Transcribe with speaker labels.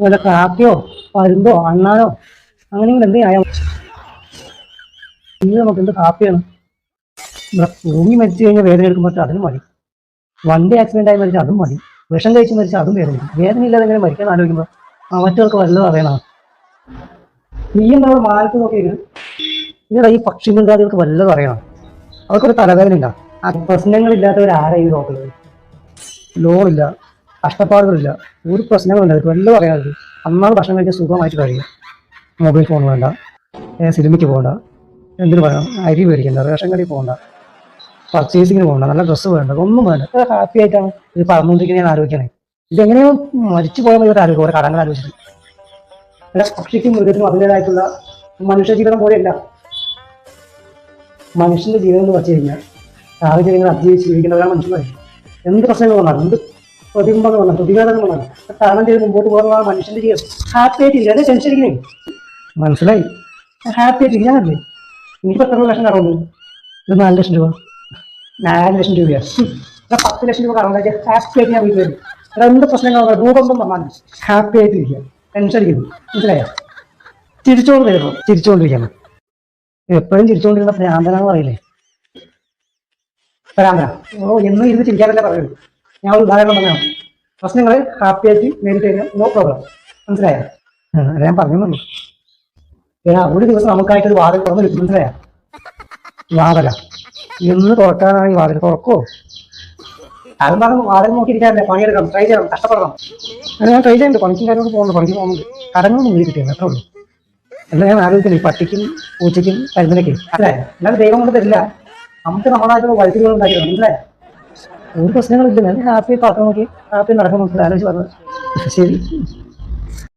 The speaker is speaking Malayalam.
Speaker 1: വല്ല കാക്കയോ പരുന്തോ അണ്ണാനോ അങ്ങനെയെങ്കിലും എന്തെങ്കിലും ആയാൽ നമുക്ക് എന്ത് കാപ്പിയാണ്? ഇവിടെ ഭൂമി മരിച്ചു കഴിഞ്ഞാൽ വേദന എടുക്കുമ്പോൾ അതിനും മതി. വണ്ടി ആക്സിഡന്റ് ആയി മരിച്ചാൽ അതും മതി. വിഷം കഴിച്ച് മരിച്ചാൽ അതും വേദന. വേദന ഇല്ലാതെ എങ്ങനെ മരിക്കാൻ ആലോചിക്കുമ്പോൾ മറ്റവർക്ക് വല്ലതും അറിയണം? നീ എന്താ മാലത്ത് നോക്കിയത് ഇവിടെ ഈ പക്ഷി മൃഗാദികൾക്ക് വല്ലതും അറിയണം? അവർക്കൊരു തലവേദന ഉണ്ടാവും ആ പ്രശ്നങ്ങളില്ലാത്തവരാരാ ഈ നോക്കുന്നത് ലോണില്ല കഷ്ടപ്പാടുകളില്ല. ഒരു പ്രശ്നങ്ങളില്ല വെള്ളം വല്ലതും അറിയാതെ അന്നാണ് ഭക്ഷണം കഴിക്കാൻ സുഖമായിട്ട് കഴിയുക. മൊബൈൽ ഫോൺ വേണ്ട. സിനിമയ്ക്ക് പോകണ്ട. എന്തിനു പറയാം അരി മേടിക്കണ്ട. റേഷൻ കടയിൽ പോകണ്ട. പർച്ചേസിങ്ങിന് പോകണ്ട. നല്ല ഡ്രസ്സ് വേണ്ട. ഒന്നും വേണ്ട. ഇത്ര ഹാപ്പി ആയിട്ടാണ് ഇത് പറഞ്ഞുകൊണ്ടിരിക്കുന്നത് ഞാൻ ആലോചിക്കണേ. ഇതെങ്ങനെയോ മരിച്ചു പോയാൽ മതി ആലോചിക്കും. ഓരോ കടങ്ങൾ ആലോചിച്ചിട്ട്. അല്ല പക്ഷിക്കും മൃഗത്തിനും അതിന്റെതായിട്ടുള്ള മനുഷ്യ ജീവിതം പോലെയല്ല. മനുഷ്യന്റെ ജീവിതം എന്ന് പറഞ്ഞു കഴിഞ്ഞാൽ സാഹചര്യങ്ങൾ അതിജീവിച്ച് ജീവിക്കുന്നവരാണ് മനുഷ്യന്മാർ എന്ത് പ്രശ്നങ്ങൾ വന്നാലും എന്ത് പ്രതിബിംബങ്ങൾ വന്ന പ്രതികാരങ്ങൾ വന്നാലും അത് തരണം ചെയ്ത് മുമ്പോട്ട് പോകുന്നതാണ് മനുഷ്യന്റെ ജീവിതം. ഹാപ്പി ആയിട്ട് ഇല്ലാതെ ടെൻഷൻ ഇല്ലേ മനസ്സിലായി. ഹാപ്പി ആയിട്ട് ഇല്ലാതെ എനിക്ക് എത്ര ലക്ഷം കടമുണ്ട് ഇത് നാല് ലക്ഷം രൂപ. നാല് ലക്ഷം രൂപയാണ് ഇവിടെ പത്ത് ലക്ഷം രൂപ കടം കഴിച്ചാൽ ഹാപ്പി ആയിട്ട് ഞാൻ വീട്ടിൽ വരും. ഇവിടെ എന്ത് പ്രശ്നങ്ങൾ വന്നാലും ഭൂകമ്പം വന്നാലും ഹാപ്പി ആയിട്ട് ഇരിക്കുക. ടെൻഷൻ അടിക്കുന്നു മനസ്സിലായോ? തിരിച്ചോണ്ട് വരുന്നു തിരിച്ചോണ്ടിരിക്കണം എപ്പോഴും തിരിച്ചുകൊണ്ടിരുന്ന ഭ്രാന്തനാന്ന് പറയില്ലേ? ഭ്രാന്തന? ഓ എന്നും ഇരുന്ന് ചിരിക്കാറല്ലേ പറയുള്ളൂ. ഞാൻ ഒരു ഉദാഹരണം പറഞ്ഞാണ് പ്രശ്നങ്ങൾ ഹാപ്പി ആയിട്ട് നേരിട്ട് കഴിഞ്ഞാൽ നോ പ്രോബ്ലം മനസ്സിലായോ? ഞാൻ പറഞ്ഞുള്ളൂ ഏടാ ഒരു ദിവസം നമുക്കായിട്ട് ഒരു വാതിൽ തുറന്നു കിട്ടും മനസ്സിലായോ? വാതല. ഇന്ന് തുറക്കാനാണ് ഈ വാതിൽ. തുറക്കോ? പറഞ്ഞു വാതിൽ നോക്കിയിരിക്കാറില്ല. പണിയെടുക്കണം ട്രൈ ചെയ്യണം കഷ്ടപ്പെടണം. അത് ഞാൻ ട്രൈ ചെയ്യുന്നുണ്ട് പണിക്കും കാര്യങ്ങൾ പോകുന്നു പണിക്ക് പോകുന്നുണ്ട്. കടങ്ങളൊന്നും വീട് കിട്ടിയത് അത്രേ ഉള്ളൂ. എന്നാൽ ഞാൻ ആലോചിക്കുന്നത് ഈ പട്ടിക്കും പൂച്ചയ്ക്കും കരുതലൊക്കെ അല്ലേ അല്ലാതെ ദൈവം കൊണ്ട് തരില്ല. നമുക്ക് നമ്മളായിട്ടുള്ള വഴുത്തുകൾ ഉണ്ടാക്കിയത് മനസ്സിലായോ? ഒരു പ്രശ്നങ്ങളില്ല. ഞാൻ ഹാപ്പി പാത്രം നോക്കി ഹാപ്പി നടക്കുന്നു. ആലോചിച്ച് പറഞ്ഞു. ശരി.